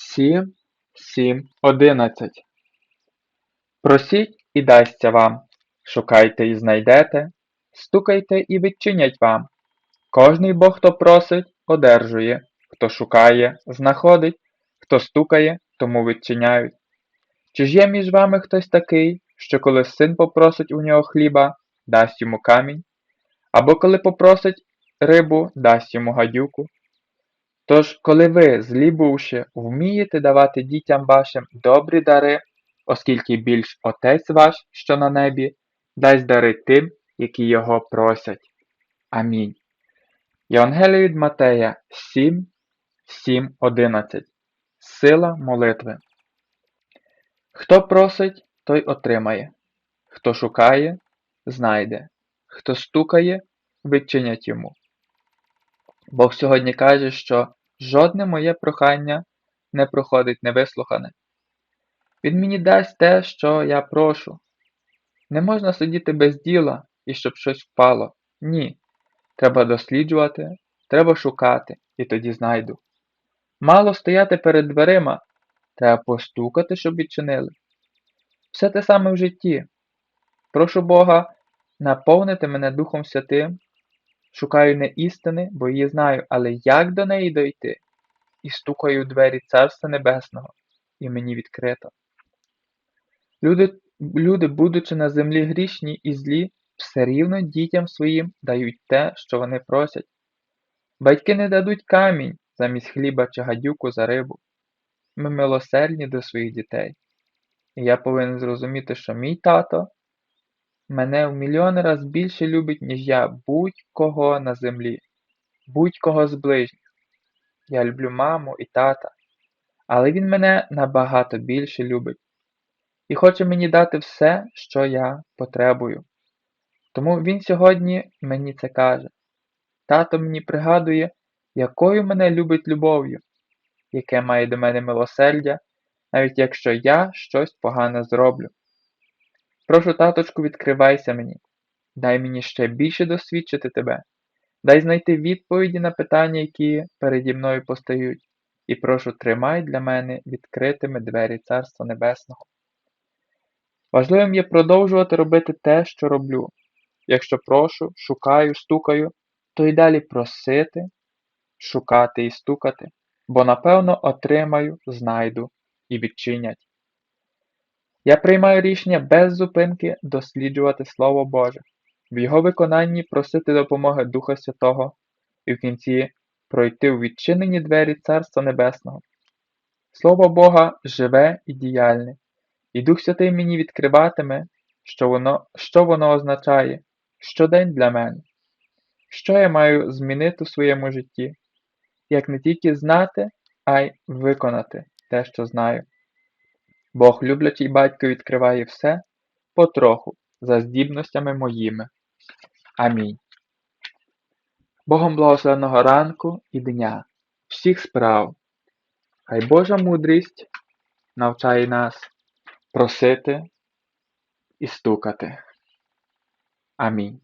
7, 7, 11 Просіть і дасться вам, шукайте і знайдете, стукайте і відчинять вам. Кожний бо, хто просить, одержує, хто шукає, знаходить, хто стукає, тому відчиняють. Чи ж є між вами хтось такий, що коли син попросить у нього хліба, дасть йому камінь, або коли попросить рибу, дасть йому гадюку? Тож, коли ви, злі бувши, вмієте давати дітям вашим добрі дари, оскільки більш Отець ваш, що на небі, дасть дари тим, які його просять. Амінь. Євангеліє від Матея 7, 7, 11. Сила молитви. Хто просить, той отримає. Хто шукає, знайде. Хто стукає, відчинять йому. Бог сьогодні каже, що жодне моє прохання не проходить невислухане. Він мені дасть те, що я прошу. Не можна сидіти без діла і щоб щось впало. Ні. Треба досліджувати, треба шукати, і тоді знайду. Мало стояти перед дверима, треба постукати, щоб відчинили. Все те саме в житті. Прошу Бога наповнити мене Духом Святим, шукаю не істини, бо її знаю, але як до неї дойти? І стукаю у двері Царства Небесного, і мені відкрито. Люди, люди, будучи на землі грішні і злі, все рівно дітям своїм дають те, що вони просять. Батьки не дадуть камінь замість хліба чи гадюку за рибу. Ми милосердні до своїх дітей. І я повинен зрозуміти, що мій тато мене в мільйони раз більше любить, ніж я будь-кого на землі, будь-кого з ближніх. Я люблю маму і тата, але він мене набагато більше любить і хоче мені дати все, що я потребую. Тому він сьогодні мені це каже. Тато мені пригадує, якою мене любить любов'ю, яке має до мене милосердя, навіть якщо я щось погане зроблю. Прошу, таточку, відкривайся мені, дай мені ще більше досвідчити тебе, дай знайти відповіді на питання, які переді мною постають, і прошу, тримай для мене відкритими двері Царства Небесного. Важливим є продовжувати робити те, що роблю. Якщо прошу, шукаю, стукаю, то й далі просити, шукати і стукати, бо напевно отримаю, знайду і відчинять. Я приймаю рішення без зупинки досліджувати Слово Боже, в його виконанні просити допомоги Духа Святого і в кінці пройти у відчинені двері Царства Небесного. Слово Бога живе і діяльне, і Дух Святий мені відкриватиме, що воно, що воно означає щодень для мене, що я маю змінити в своєму житті, як не тільки знати, а й виконати те, що знаю. Бог, люблячий батько, відкриває все потроху за здібностями моїми. Амінь. Богом благословеного ранку і дня, всіх справ. Хай Божа мудрість навчає нас просити і стукати. Амінь.